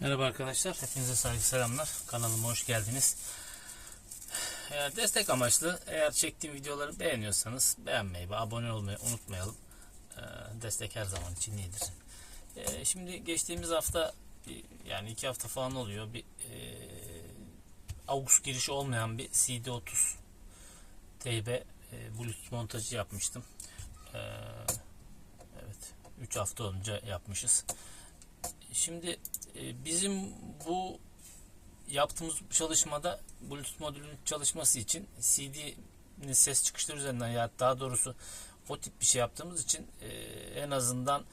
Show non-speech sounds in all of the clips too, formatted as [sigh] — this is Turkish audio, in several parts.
Merhaba arkadaşlar, hepinize saygı selamlar. Kanalıma hoş geldiniz. Eğer destek amaçlı, eğer çektiğim videoları beğeniyorsanız beğenmeyi ve abone olmayı unutmayalım. Ee, destek her zaman için iyidir. Ee, şimdi geçtiğimiz hafta, yani iki hafta falan oluyor, bir e, girişi olmayan bir CD30 TB e, Bluetooth montajı yapmıştım. Ee, evet, 3 hafta önce yapmışız. Şimdi e, bizim bu yaptığımız çalışmada Bluetooth modülünün çalışması için CD'nin ses çıkışları üzerinden ya daha doğrusu o tip bir şey yaptığımız için e, en azından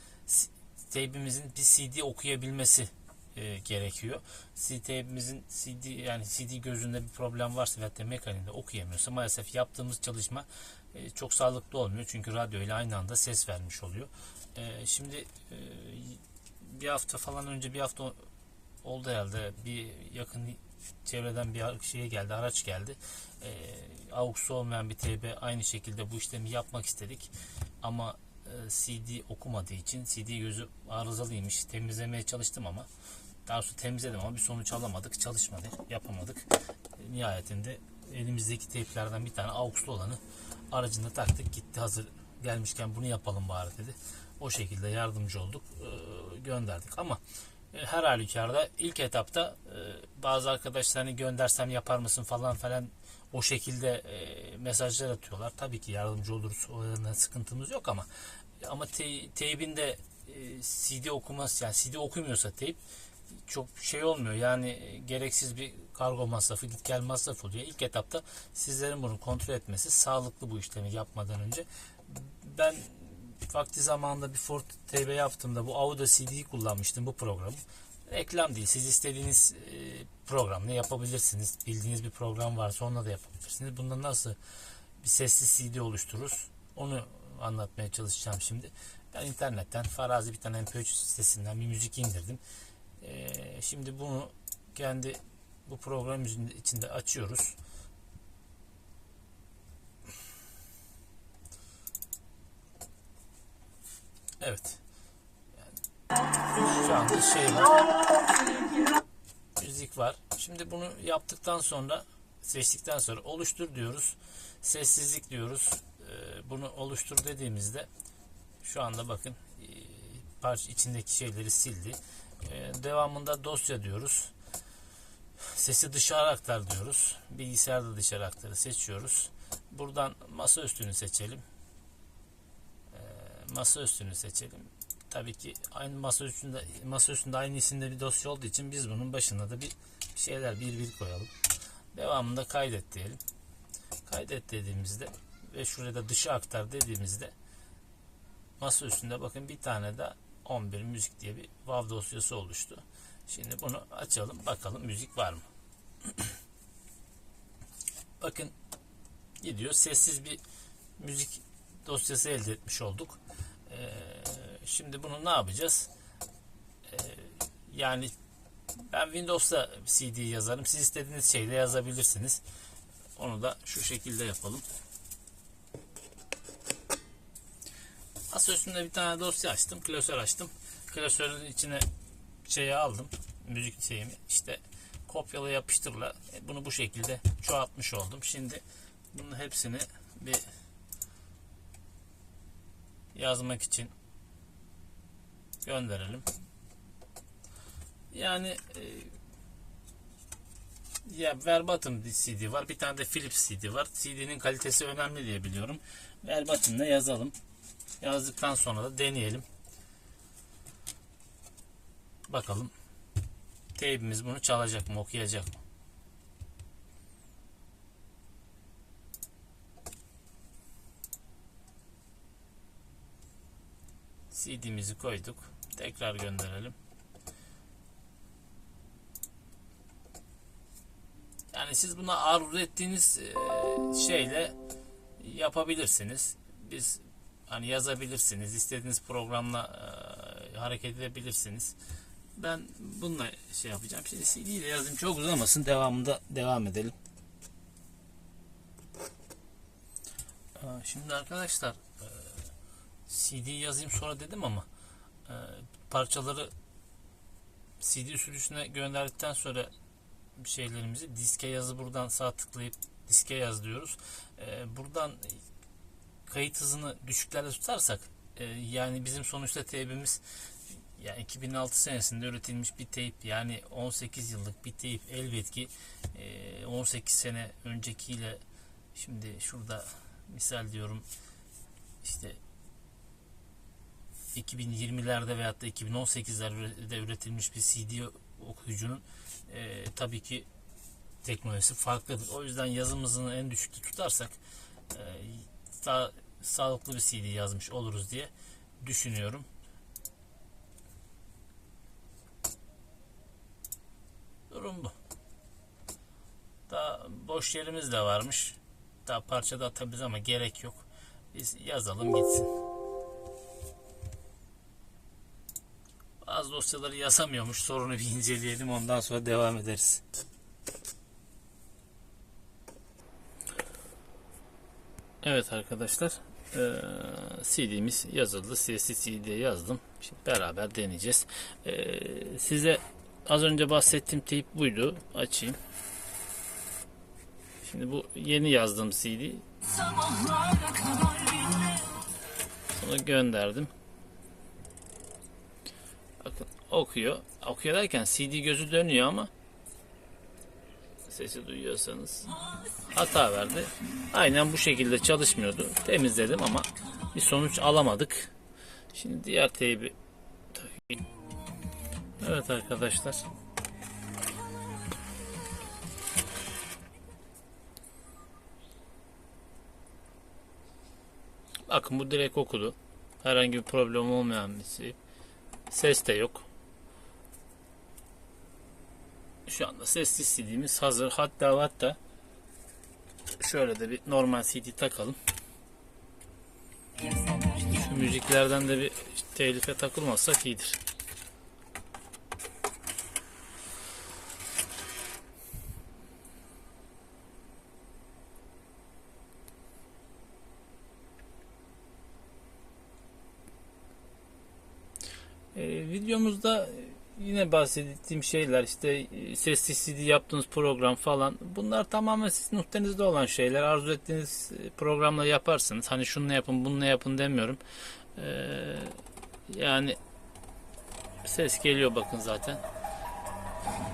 teybimizin bir CD okuyabilmesi e, gerekiyor. CD teybimizin CD yani CD gözünde bir problem varsa veya da mekaniğinde okuyamıyorsa maalesef yaptığımız çalışma e, çok sağlıklı olmuyor. Çünkü radyo ile aynı anda ses vermiş oluyor. E, şimdi e, bir hafta falan önce bir hafta oldu herhalde. Bir yakın çevreden bir şeye geldi araç geldi. Ee, AUX olmayan bir TB aynı şekilde bu işlemi yapmak istedik. Ama e, CD okumadığı için CD gözü arızalıymış. Temizlemeye çalıştım ama daha sonra temizledim ama bir sonuç alamadık çalışmadı yapamadık. Nihayetinde elimizdeki teyplerden bir tane AUX'lu olanı aracında taktık gitti hazır gelmişken bunu yapalım bari dedi o şekilde yardımcı olduk e, gönderdik ama e, her halükarda ilk etapta e, bazı arkadaşlar hani göndersem yapar mısın falan falan o şekilde e, mesajlar atıyorlar. Tabii ki yardımcı oluruz. O sıkıntımız yok ama ama te, teybinde e, CD okuması yani CD okumuyorsa teyp çok şey olmuyor. Yani e, gereksiz bir kargo masrafı, git gel masrafı oluyor. İlk etapta sizlerin bunu kontrol etmesi sağlıklı bu işlemi yapmadan önce. Ben vakti zamanında bir Ford TB yaptığımda bu Audio CD'yi kullanmıştım bu programı. Reklam değil. Siz istediğiniz e, programla yapabilirsiniz. Bildiğiniz bir program varsa onunla da yapabilirsiniz. Bunda nasıl bir sessiz CD oluştururuz? Onu anlatmaya çalışacağım şimdi. Ben internetten Farazi bir tane MP3 sitesinden bir müzik indirdim. E, şimdi bunu kendi bu program içinde açıyoruz. Evet. Şu anda şey var. Müzik var. Şimdi bunu yaptıktan sonra seçtikten sonra oluştur diyoruz. Sessizlik diyoruz. Ee, Bunu oluştur dediğimizde şu anda bakın e, parça içindeki şeyleri sildi. Ee, Devamında dosya diyoruz. Sesi dışarı aktar diyoruz. Bilgisayarda dışarı aktarı seçiyoruz. Buradan masa üstünü seçelim. Masa üstünü seçelim tabii ki aynı masa üstünde masa üstünde aynı isimde bir dosya olduğu için biz bunun başına da bir şeyler bir bir koyalım. Devamında kaydet diyelim. Kaydet dediğimizde ve şurada dışı aktar dediğimizde masa üstünde bakın bir tane de 11 müzik diye bir WAV dosyası oluştu. Şimdi bunu açalım bakalım müzik var mı? bakın gidiyor sessiz bir müzik dosyası elde etmiş olduk. Şimdi bunu ne yapacağız? Ee, yani ben Windows'ta CD yazarım. Siz istediğiniz şeyde yazabilirsiniz. Onu da şu şekilde yapalım. Masa bir tane dosya açtım. Klasör açtım. Klasörün içine şeyi aldım. Müzik şeyimi. İşte kopyala yapıştırla. E, Bunu bu şekilde çoğaltmış oldum. Şimdi bunun hepsini bir yazmak için gönderelim. Yani e, ya verbatim CD var. Bir tane de Philips CD var. CD'nin kalitesi önemli diye biliyorum. Verbatimle yazalım. Yazdıktan sonra da deneyelim. Bakalım. Teybimiz bunu çalacak mı, okuyacak mı? CD'mizi koyduk. Tekrar gönderelim. Yani siz buna arzu ettiğiniz e, şeyle yapabilirsiniz. Biz hani yazabilirsiniz. istediğiniz programla e, hareket edebilirsiniz. Ben bununla şey yapacağım. Şimdi CD ile yazayım çok uzamasın. Devamında devam edelim. Şimdi arkadaşlar CD yazayım sonra dedim ama e, parçaları CD sürücüsüne gönderdikten sonra şeylerimizi diske yazı buradan sağ tıklayıp diske yaz diyoruz. E, buradan kayıt hızını düşüklerde tutarsak e, yani bizim sonuçta teybimiz yani 2006 senesinde üretilmiş bir teyp yani 18 yıllık bir teyp elbet ki e, 18 sene öncekiyle şimdi şurada misal diyorum işte 2020'lerde veyahut da 2018'lerde üretilmiş bir CD okuyucunun e, tabii ki teknolojisi farklıdır. O yüzden yazımızın en düşükte tutarsak e, daha sağlıklı bir CD yazmış oluruz diye düşünüyorum. Durum bu. Daha boş yerimiz de varmış. Daha parça da atabiliriz ama gerek yok. Biz yazalım gitsin. Dosyaları yazamıyormuş. Sorunu bir inceleyelim ondan sonra devam ederiz. Evet arkadaşlar. CD'miz yazıldı. CSS CD yazdım. Şimdi beraber deneyeceğiz. Size az önce bahsettiğim teyp buydu. Açayım. Şimdi bu yeni yazdığım CD. Bunu gönderdim. Okuyor. Okuyor derken CD gözü dönüyor ama sesi duyuyorsanız hata verdi. Aynen bu şekilde çalışmıyordu. Temizledim ama bir sonuç alamadık. Şimdi diğer teybi Evet arkadaşlar. Bakın bu direkt okudu. Herhangi bir problem olmayan bir şey. Ses de yok. Şu anda sessiz CD'miz hazır. Hatta hatta şöyle de bir normal CD takalım. Şu müziklerden de bir telife takılmazsak iyidir. Ee, videomuzda yine bahsettiğim şeyler işte e, sessiz CD yaptığınız program falan bunlar tamamen sizin muhtenizde olan şeyler. Arzu ettiğiniz e, programla yaparsınız. Hani şunu yapın bunu yapın demiyorum. Ee, yani ses geliyor bakın zaten.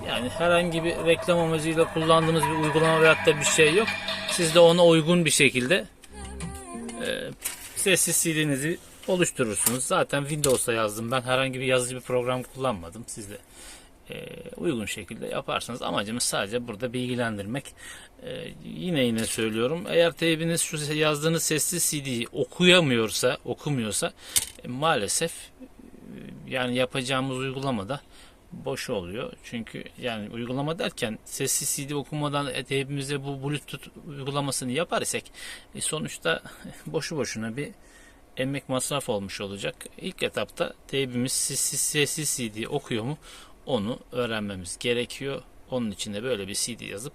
Yani herhangi bir reklam amacıyla kullandığınız bir uygulama veyahut da bir şey yok. Siz de ona uygun bir şekilde e, sessiz CD'nizi oluşturursunuz. Zaten Windows'ta yazdım. Ben herhangi bir yazıcı bir program kullanmadım. Siz de e, uygun şekilde yaparsınız. Amacımız sadece burada bilgilendirmek. E, yine yine söylüyorum. Eğer teybiniz şu yazdığınız sessiz CD'yi okuyamıyorsa, okumuyorsa e, maalesef e, yani yapacağımız uygulamada boş oluyor. Çünkü yani uygulama derken sessiz CD okumadan teybimize bu Bluetooth uygulamasını yapar isek e, sonuçta [laughs] boşu boşuna bir emek masraf olmuş olacak. İlk etapta teybimiz sessiz, okuyor mu onu öğrenmemiz gerekiyor. Onun için de böyle bir CD yazıp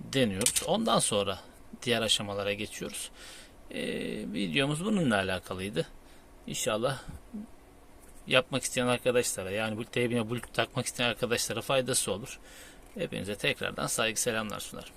deniyoruz. Ondan sonra diğer aşamalara geçiyoruz. Ee, videomuz bununla alakalıydı. İnşallah yapmak isteyen arkadaşlara yani bu teybine Bluetooth takmak isteyen arkadaşlara faydası olur. Hepinize tekrardan saygı selamlar sunarım.